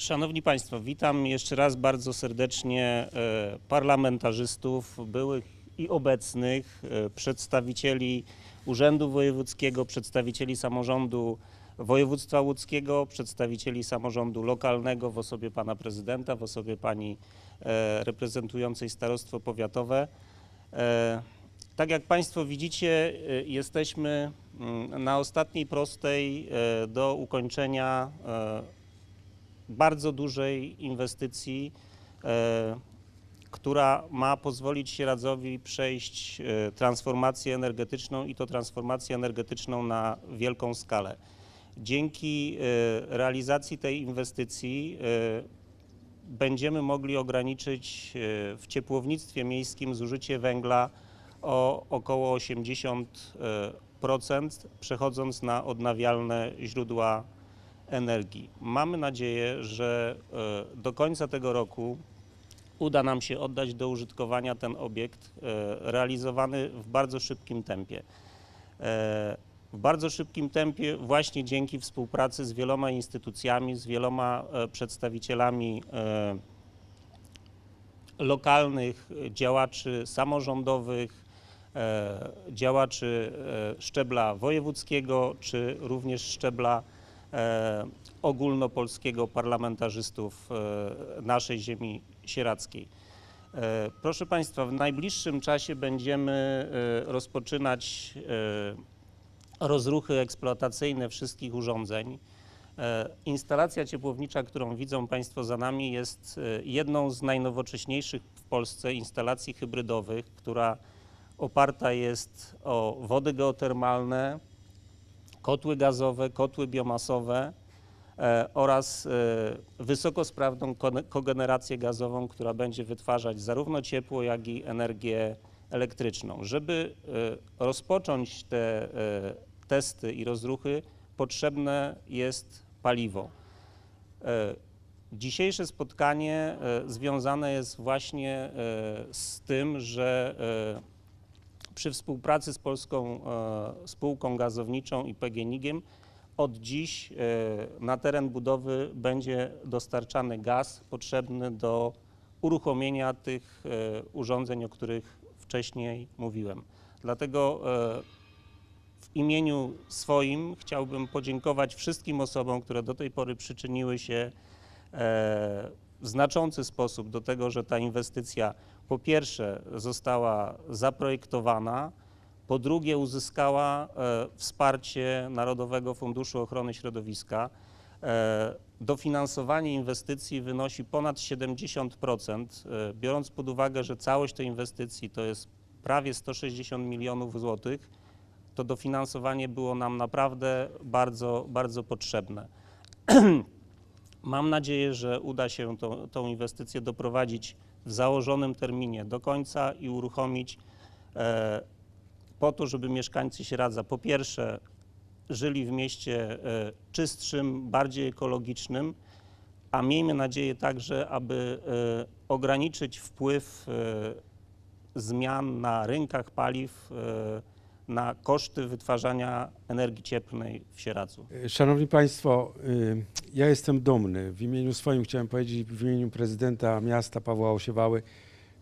Szanowni Państwo, witam jeszcze raz bardzo serdecznie e, parlamentarzystów, byłych i obecnych, e, przedstawicieli Urzędu Wojewódzkiego, przedstawicieli samorządu województwa łódzkiego, przedstawicieli samorządu lokalnego w osobie pana prezydenta, w osobie pani e, reprezentującej starostwo powiatowe. Tak jak Państwo widzicie, jesteśmy mm, na ostatniej prostej do ukończenia bardzo dużej inwestycji, e, która ma pozwolić Sieradzowi przejść e, transformację energetyczną i to transformację energetyczną na wielką skalę. Dzięki e, realizacji tej inwestycji będziemy mogli ograniczyć w ciepłownictwie miejskim zużycie węgla o około 80%, przechodząc na odnawialne źródła energii. Mamy nadzieję, że e, do końca tego roku uda nam się oddać do użytkowania ten obiekt e, realizowany w bardzo szybkim tempie. E, W bardzo szybkim tempie właśnie dzięki współpracy z wieloma instytucjami, z wieloma przedstawicielami lokalnych działaczy samorządowych, działaczy szczebla wojewódzkiego, czy również szczebla ogólnopolskiego parlamentarzystów e, naszej ziemi sieradzkiej. E, Proszę Państwa, w najbliższym czasie będziemy e, rozpoczynać e, rozruchy eksploatacyjne wszystkich urządzeń. E, Instalacja ciepłownicza, którą widzą Państwo za nami, jest e, jedną z najnowocześniejszych w Polsce instalacji hybrydowych, która oparta jest o wody geotermalne, kotły gazowe, kotły biomasowe e, oraz e, wysokosprawną kogenerację gazową, która będzie wytwarzać zarówno ciepło, jak i energię elektryczną. Żeby e, rozpocząć te testy i rozruchy, potrzebne jest paliwo. Dzisiejsze spotkanie związane jest właśnie z tym, że przy współpracy z Polską e, Spółką Gazowniczą i PGNiG-iem od dziś e, na teren budowy będzie dostarczany gaz potrzebny do uruchomienia tych e, urządzeń, o których wcześniej mówiłem. Dlatego w imieniu swoim chciałbym podziękować wszystkim osobom, które do tej pory przyczyniły się znaczący sposób do tego, że ta inwestycja po pierwsze została zaprojektowana, po drugie uzyskała e, wsparcie Narodowego Funduszu Ochrony Środowiska. E, Dofinansowanie inwestycji wynosi ponad 70%, e, biorąc pod uwagę, że całość tej inwestycji to jest prawie 160 milionów złotych, to dofinansowanie było nam naprawdę bardzo, bardzo potrzebne. Mam nadzieję, że uda się tą, tą inwestycję doprowadzić w założonym terminie do końca i uruchomić e, po to, żeby mieszkańcy Sieradza po pierwsze żyli w mieście e, czystszym, bardziej ekologicznym, a miejmy nadzieję także, aby e, ograniczyć wpływ e, zmian na rynkach paliw e, na koszty wytwarzania energii cieplnej w Sieradzu. Szanowni Państwo, y, ja jestem dumny. W imieniu swoim chciałem powiedzieć, w imieniu prezydenta miasta Pawła Osiewały,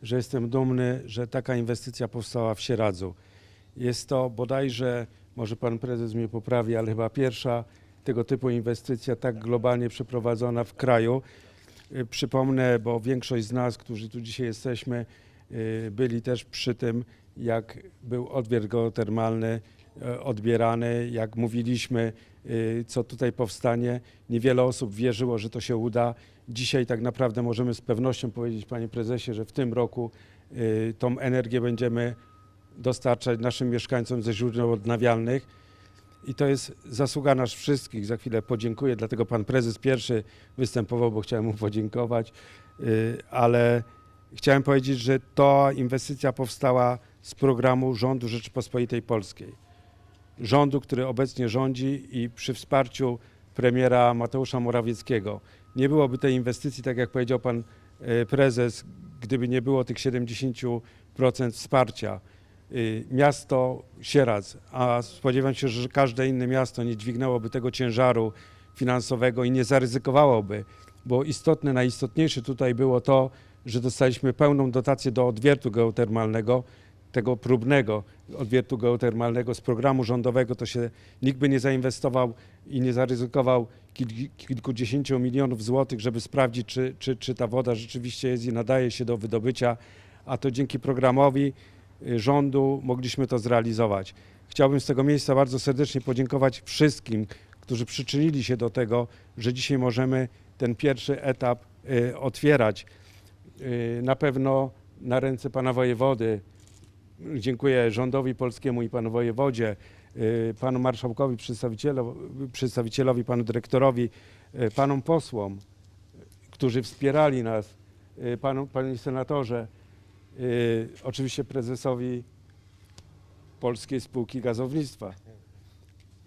że jestem dumny, że taka inwestycja powstała w Sieradzu. Jest to bodajże, może pan prezes mnie poprawi, ale chyba pierwsza tego typu inwestycja tak globalnie przeprowadzona w kraju. Y, Przypomnę, bo większość z nas, którzy tu dzisiaj jesteśmy, byli też przy tym, jak był odwiert geotermalny e, odbierany, jak mówiliśmy, y, co tutaj powstanie. Niewiele osób wierzyło, że to się uda. Dzisiaj tak naprawdę możemy z pewnością powiedzieć, panie prezesie, że w tym roku y, tą energię będziemy dostarczać naszym mieszkańcom ze źródeł odnawialnych. I to jest zasługa nas wszystkich. Za chwilę podziękuję, dlatego pan prezes pierwszy występował, bo chciałem mu podziękować, Y, ale chciałem powiedzieć, że ta inwestycja powstała z programu rządu Rzeczypospolitej Polskiej. Rządu, który obecnie rządzi i przy wsparciu premiera Mateusza Morawieckiego. Nie byłoby tej inwestycji, tak jak powiedział pan e, prezes, gdyby nie było tych 70% wsparcia. Y, Miasto Sieradz, a spodziewam się, że każde inne miasto nie dźwignęłoby tego ciężaru finansowego i nie zaryzykowałoby bo istotne, najistotniejsze tutaj było to, że dostaliśmy pełną dotację do odwiertu geotermalnego, tego próbnego odwiertu geotermalnego z programu rządowego, to się nikt by nie zainwestował i nie zaryzykował kil- kilkudziesięciu milionów złotych, żeby sprawdzić, czy, czy, czy ta woda rzeczywiście jest i nadaje się do wydobycia, a to dzięki programowi y, rządu mogliśmy to zrealizować. Chciałbym z tego miejsca bardzo serdecznie podziękować wszystkim, którzy przyczynili się do tego, że dzisiaj możemy ten pierwszy etap y, otwierać. Y, Na pewno na ręce pana wojewody. Dziękuję rządowi polskiemu i panu wojewodzie, y, panu marszałkowi, przedstawicielowi, przedstawicielowi panu dyrektorowi, y, panom posłom, którzy wspierali nas, panu, panie senatorze, oczywiście prezesowi Polskiej Spółki Gazownictwa.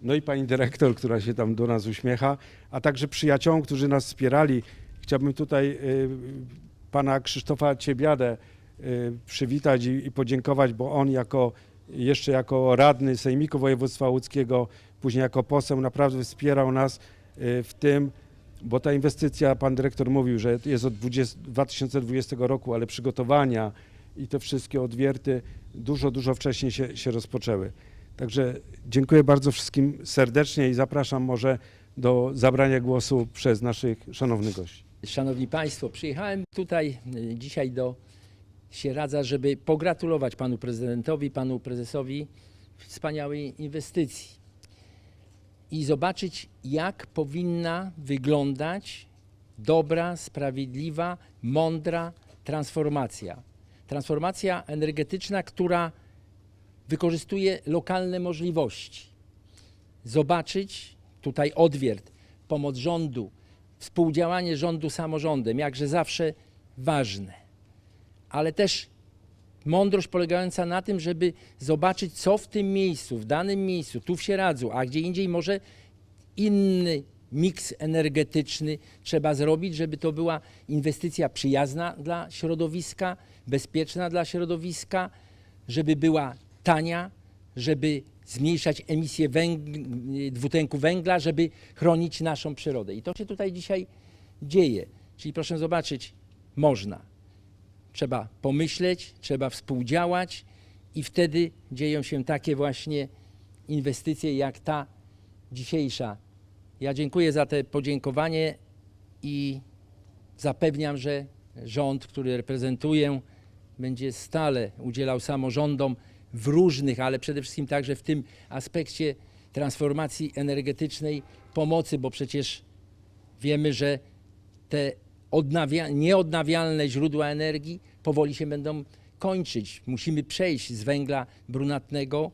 No i pani dyrektor, która się tam do nas uśmiecha, a także przyjaciołom, którzy nas wspierali. Chciałbym tutaj pana Krzysztofa Ciebiadę y, przywitać i, podziękować, bo on jako jeszcze jako radny Sejmiku Województwa Łódzkiego, później jako poseł naprawdę wspierał nas y, w tym, bo ta inwestycja, pan dyrektor mówił, że jest od 20, 2020 roku, ale przygotowania i te wszystkie odwierty dużo, dużo wcześniej się, się rozpoczęły. Także dziękuję bardzo wszystkim serdecznie i zapraszam może do zabrania głosu przez naszych szanownych gości. Szanowni Państwo, przyjechałem tutaj y, dzisiaj do Sieradza, żeby pogratulować panu prezydentowi, panu prezesowi wspaniałej inwestycji i zobaczyć, jak powinna wyglądać dobra, sprawiedliwa, mądra transformacja. Transformacja energetyczna, która wykorzystuje lokalne możliwości. Zobaczyć tutaj odwiert, pomoc rządu, współdziałanie rządu samorządem, jakże zawsze ważne, ale też mądrość polegająca na tym, żeby zobaczyć, co w tym miejscu, w danym miejscu, tu w Sieradzu, a gdzie indziej może inny miks energetyczny trzeba zrobić, żeby to była inwestycja przyjazna dla środowiska, bezpieczna dla środowiska, żeby była tania, żeby zmniejszać emisję węg- dwutlenku węgla, żeby chronić naszą przyrodę. I to się tutaj dzisiaj dzieje. Czyli proszę zobaczyć, można. Trzeba pomyśleć, trzeba współdziałać i wtedy dzieją się takie właśnie inwestycje jak ta dzisiejsza. Ja dziękuję za te podziękowanie i zapewniam, że rząd, który reprezentuję, będzie stale udzielał samorządom w różnych, ale przede wszystkim także w tym aspekcie transformacji energetycznej pomocy, bo przecież wiemy, że te odnawia- nieodnawialne źródła energii powoli się będą kończyć. Musimy przejść z węgla brunatnego,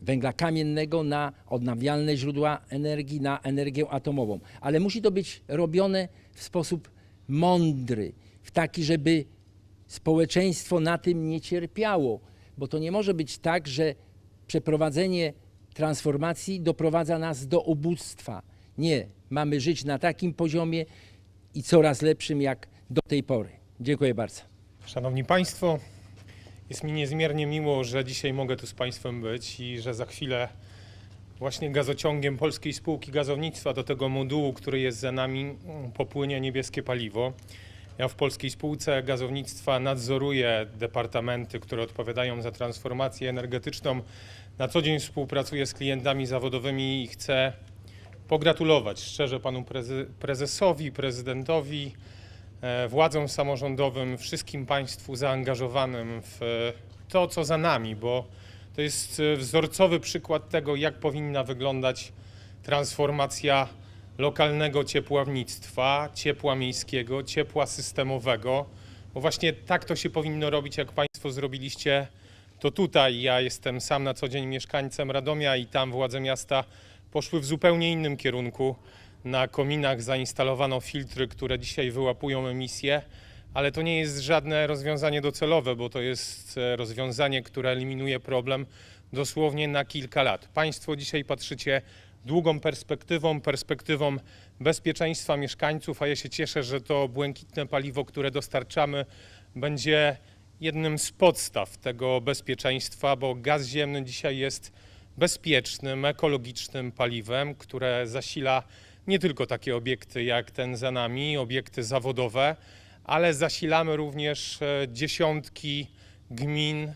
węgla kamiennego na odnawialne źródła energii, na energię atomową. Ale musi to być robione w sposób mądry, w taki, żeby społeczeństwo na tym nie cierpiało, bo to nie może być tak, że przeprowadzenie transformacji doprowadza nas do ubóstwa. Nie, mamy żyć na takim poziomie i coraz lepszym jak do tej pory. Dziękuję bardzo. Szanowni Państwo, jest mi niezmiernie miło, że dzisiaj mogę tu z Państwem być i że za chwilę właśnie gazociągiem Polskiej Spółki Gazownictwa do tego modułu, który jest za nami, popłynie niebieskie paliwo. Ja w Polskiej Spółce Gazownictwa nadzoruję departamenty, które odpowiadają za transformację energetyczną. Na co dzień współpracuję z klientami zawodowymi i chcę pogratulować szczerze panu prezesowi, prezydentowi, e, władzom samorządowym, wszystkim Państwu zaangażowanym w to, co za nami, bo to jest e, wzorcowy przykład tego, jak powinna wyglądać transformacja lokalnego ciepłownictwa, ciepła miejskiego, ciepła systemowego, bo właśnie tak to się powinno robić, jak Państwo zrobiliście to tutaj. Ja jestem sam na co dzień mieszkańcem Radomia i tam władze miasta poszły w zupełnie innym kierunku. Na kominach zainstalowano filtry, które dzisiaj wyłapują emisję, ale to nie jest żadne rozwiązanie docelowe, bo to jest e, rozwiązanie, które eliminuje problem dosłownie na kilka lat. Państwo dzisiaj patrzycie długą perspektywą, perspektywą bezpieczeństwa mieszkańców, a ja się cieszę, że to błękitne paliwo, które dostarczamy, będzie jednym z podstaw tego bezpieczeństwa, bo gaz ziemny dzisiaj jest bezpiecznym, ekologicznym paliwem, które zasila nie tylko takie obiekty jak ten za nami, obiekty zawodowe, ale zasilamy również e, dziesiątki gmin,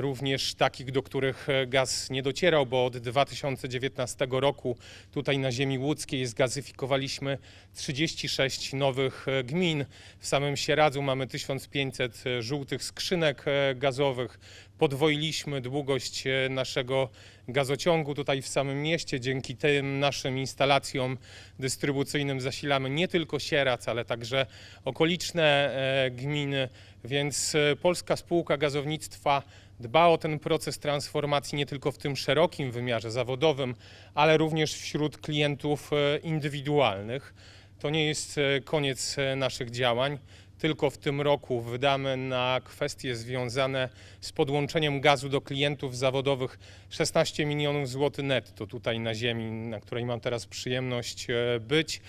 również takich, do których e, gaz nie docierał, bo od 2019 roku tutaj na ziemi łódzkiej zgazyfikowaliśmy 36 nowych e, gmin. W samym Sieradzu mamy 1500 żółtych skrzynek e, gazowych. Podwoiliśmy długość e, naszego gazociągu tutaj w samym mieście. Dzięki tym naszym instalacjom dystrybucyjnym zasilamy nie tylko Sieradz, ale także okoliczne e, gminy, więc e, Polska Spółka Gazownictwa dba o ten proces transformacji nie tylko w tym szerokim wymiarze zawodowym, ale również wśród klientów e, indywidualnych. To nie jest e, koniec e, naszych działań. Tylko w tym roku wydamy na kwestie związane z podłączeniem gazu do klientów zawodowych 16 milionów złotych netto tutaj na ziemi, na której mam teraz przyjemność być.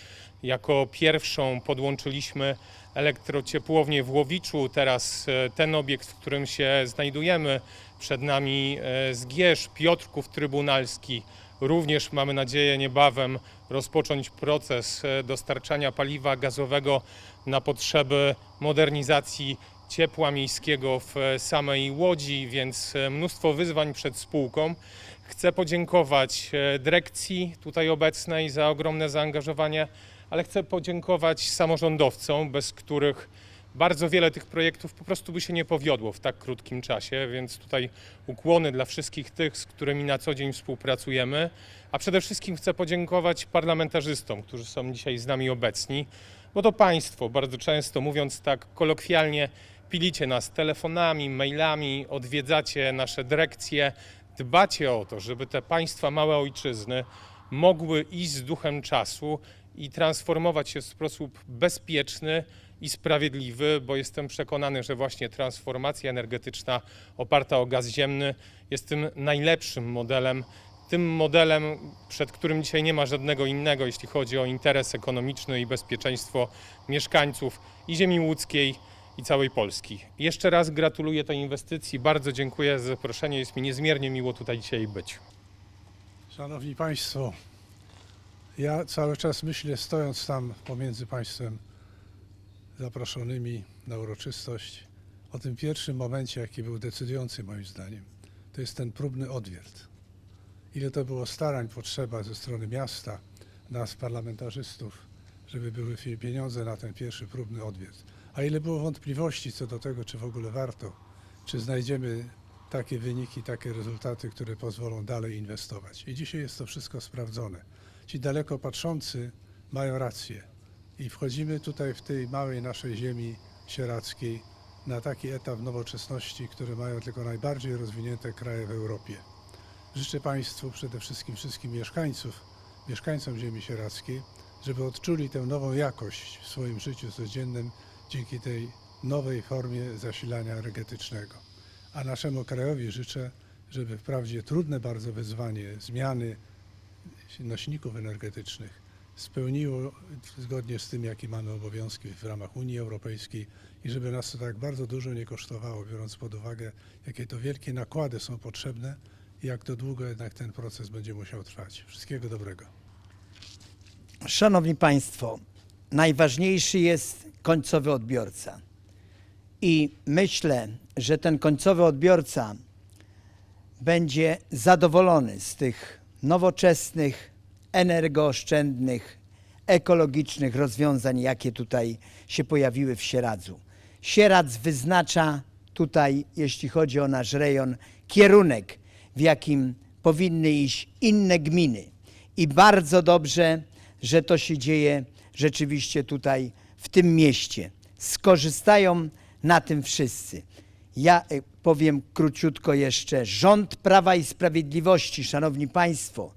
Jako pierwszą podłączyliśmy elektrociepłownię w Łowiczu. Teraz e, ten obiekt, w którym się znajdujemy, przed nami e, Zgierz, Piotrków Trybunalski. Również mamy nadzieję niebawem rozpocząć proces e, dostarczania paliwa gazowego na potrzeby modernizacji ciepła miejskiego w samej Łodzi, więc mnóstwo wyzwań przed spółką. Chcę podziękować dyrekcji tutaj obecnej za ogromne zaangażowanie, ale chcę podziękować samorządowcom, bez których bardzo wiele tych projektów po prostu by się nie powiodło w tak krótkim czasie, więc tutaj ukłony dla wszystkich tych, z którymi na co dzień współpracujemy. A przede wszystkim chcę podziękować parlamentarzystom, którzy są dzisiaj z nami obecni, bo to Państwo bardzo często, mówiąc tak kolokwialnie, pilicie nas telefonami, mailami, odwiedzacie nasze dyrekcje, dbacie o to, żeby te Państwa małe ojczyzny mogły iść z duchem czasu i transformować się w sposób bezpieczny i sprawiedliwy, bo jestem przekonany, że właśnie transformacja energetyczna oparta o gaz ziemny jest tym najlepszym modelem, tym modelem, przed którym dzisiaj nie ma żadnego innego, jeśli chodzi o interes ekonomiczny i bezpieczeństwo mieszkańców i ziemi łódzkiej, i całej Polski. Jeszcze raz gratuluję tej inwestycji, bardzo dziękuję za zaproszenie, jest mi niezmiernie miło tutaj dzisiaj być. Szanowni Państwo, ja cały czas myślę, stojąc tam pomiędzy Państwem zaproszonymi na uroczystość, o tym pierwszym momencie, jaki był decydujący moim zdaniem. To jest ten próbny odwiert. Ile to było starań potrzeba ze strony miasta, nas parlamentarzystów, żeby były pieniądze na ten pierwszy próbny odwiert. A ile było wątpliwości co do tego, czy w ogóle warto, czy znajdziemy takie wyniki, takie rezultaty, które pozwolą dalej inwestować. I dzisiaj jest to wszystko sprawdzone. Ci daleko patrzący mają rację. I wchodzimy tutaj w tej małej naszej ziemi sieradzkiej na taki etap nowoczesności, który mają tylko najbardziej rozwinięte kraje w Europie. Życzę Państwu, przede wszystkim wszystkim mieszkańców, mieszkańcom ziemi sieradzkiej, żeby odczuli tę nową jakość w swoim życiu codziennym dzięki tej nowej formie zasilania energetycznego. A naszemu krajowi życzę, żeby wprawdzie trudne bardzo wyzwanie zmiany nośników energetycznych spełniło zgodnie z tym, jakie mamy obowiązki w ramach Unii Europejskiej i żeby nas to tak bardzo dużo nie kosztowało, biorąc pod uwagę, jakie to wielkie nakłady są potrzebne i jak to długo jednak ten proces będzie musiał trwać. Wszystkiego dobrego. Szanowni Państwo, najważniejszy jest końcowy odbiorca. I myślę, że ten końcowy odbiorca będzie zadowolony z tych nowoczesnych, energooszczędnych, ekologicznych rozwiązań, jakie tutaj się pojawiły w Sieradzu. Sieradz wyznacza tutaj, jeśli chodzi o nasz rejon, kierunek, w jakim powinny iść inne gminy. I bardzo dobrze, że to się dzieje rzeczywiście tutaj w tym mieście. Skorzystają na tym wszyscy. Ja y, powiem króciutko jeszcze. Rząd Prawa i Sprawiedliwości, Szanowni Państwo,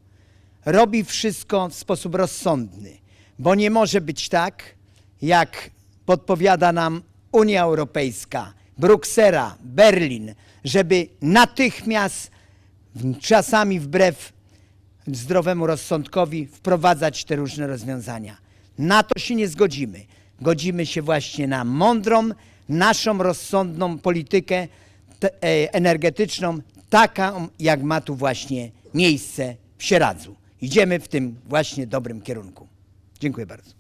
robi wszystko w sposób rozsądny, bo nie może być tak, jak podpowiada nam Unia Europejska, Bruksela, Berlin, żeby natychmiast, czasami wbrew zdrowemu rozsądkowi wprowadzać te różne rozwiązania. Na to się nie zgodzimy. Godzimy się właśnie na mądrą, naszą rozsądną politykę e, energetyczną, taką jak ma tu właśnie miejsce w Sieradzu. Idziemy w tym właśnie dobrym kierunku. Dziękuję bardzo.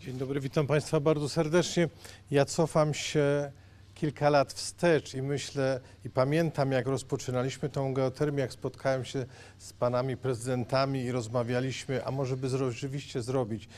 Dzień dobry, witam Państwa bardzo serdecznie. Ja cofam się kilka lat wstecz i myślę i pamiętam, jak rozpoczynaliśmy tą geotermię, jak spotkałem się z panami prezydentami i rozmawialiśmy, a może by rzeczywiście zrobić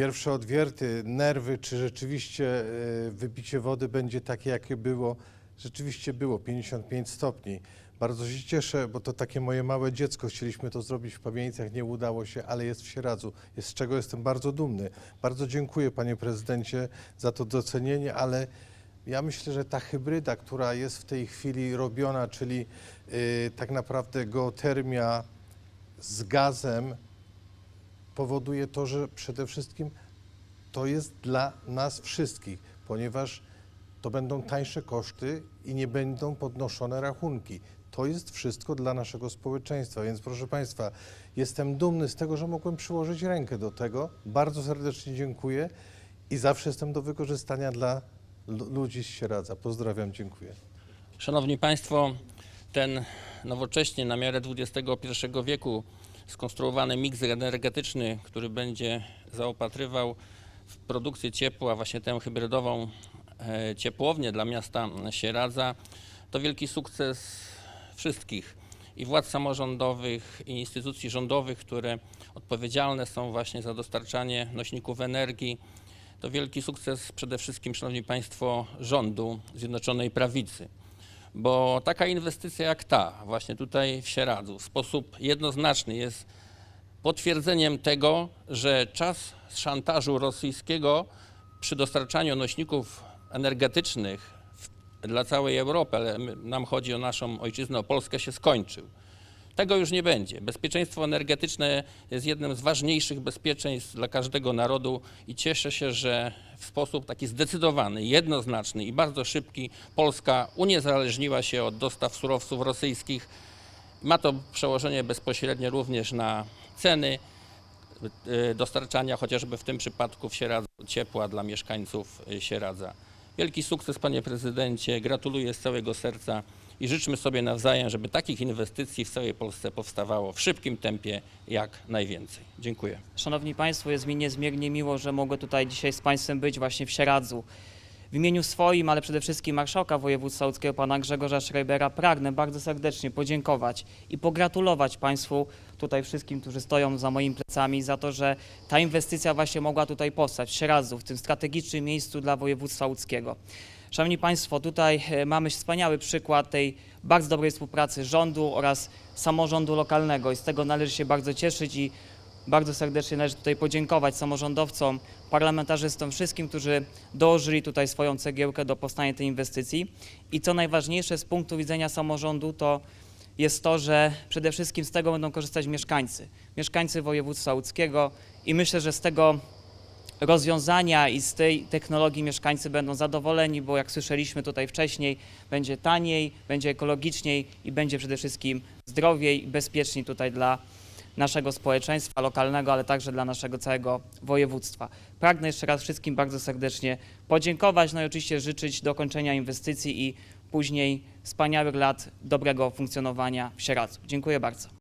pierwsze odwierty, nerwy, czy rzeczywiście e, wybicie wody będzie takie, jakie było. Rzeczywiście było 55 stopni. Bardzo się cieszę, bo to takie moje małe dziecko. Chcieliśmy to zrobić w Pawienicach, nie udało się, ale jest w Sieradzu, jest z czego jestem bardzo dumny. Bardzo dziękuję panie prezydencie za to docenienie, ale ja myślę, że ta hybryda, która jest w tej chwili robiona, czyli y, tak naprawdę geotermia z gazem, powoduje to, że przede wszystkim to jest dla nas wszystkich, ponieważ to będą tańsze koszty i nie będą podnoszone rachunki. To jest wszystko dla naszego społeczeństwa, więc proszę Państwa, jestem dumny z tego, że mogłem przyłożyć rękę do tego. Bardzo serdecznie dziękuję i zawsze jestem do wykorzystania dla lu- ludzi z Sieradza. Pozdrawiam, dziękuję. Szanowni Państwo, ten nowocześnie na miarę XXI wieku skonstruowany miks energetyczny, który będzie zaopatrywał w produkcję ciepła właśnie tę hybrydową e, ciepłownię dla miasta Sieradza, to wielki sukces wszystkich i władz samorządowych, i instytucji rządowych, które odpowiedzialne są właśnie za dostarczanie nośników energii. To wielki sukces przede wszystkim, Szanowni Państwo, rządu Zjednoczonej Prawicy bo taka inwestycja jak ta, właśnie tutaj w Sieradzu, w sposób jednoznaczny jest potwierdzeniem tego, że czas szantażu rosyjskiego przy dostarczaniu nośników energetycznych dla całej Europy, ale nam chodzi o naszą ojczyznę, o Polskę, się skończył. Tego już nie będzie. Bezpieczeństwo energetyczne jest jednym z ważniejszych bezpieczeństw dla każdego narodu i cieszę się, że w sposób taki zdecydowany, jednoznaczny i bardzo szybki Polska uniezależniła się od dostaw surowców rosyjskich. Ma to przełożenie bezpośrednie również na ceny y, dostarczania, chociażby w tym przypadku w Sieradzu, ciepła dla mieszkańców y, Sieradza. Wielki sukces, panie prezydencie. Gratuluję z całego serca i życzmy sobie nawzajem, żeby takich inwestycji w całej Polsce powstawało w szybkim tempie jak najwięcej. Dziękuję. Szanowni Państwo, jest mi niezmiernie miło, że mogę tutaj dzisiaj z Państwem być właśnie w Sieradzu. W imieniu swoim, ale przede wszystkim marszałka województwa łódzkiego, pana Grzegorza Schreibera, pragnę bardzo serdecznie podziękować i pogratulować Państwu, tutaj wszystkim, którzy stoją za moimi plecami, za to, że ta inwestycja właśnie mogła tutaj powstać w Sieradzu, w tym strategicznym miejscu dla województwa łódzkiego. Szanowni Państwo, tutaj e, mamy wspaniały przykład tej bardzo dobrej współpracy rządu oraz samorządu lokalnego i z tego należy się bardzo cieszyć i bardzo serdecznie należy tutaj podziękować samorządowcom, parlamentarzystom, wszystkim, którzy dołożyli tutaj swoją cegiełkę do powstania tej inwestycji. I co najważniejsze z punktu widzenia samorządu to jest to, że przede wszystkim z tego będą korzystać mieszkańcy, mieszkańcy województwa łódzkiego i myślę, że z tego rozwiązania i z tej technologii mieszkańcy będą zadowoleni, bo jak słyszeliśmy tutaj wcześniej, będzie taniej, będzie ekologiczniej i będzie przede wszystkim zdrowiej i bezpieczniej tutaj dla naszego społeczeństwa lokalnego, ale także dla naszego całego województwa. Pragnę jeszcze raz wszystkim bardzo serdecznie podziękować, no i oczywiście życzyć dokończenia inwestycji i później wspaniałych lat dobrego funkcjonowania w Sieradzu. Dziękuję bardzo.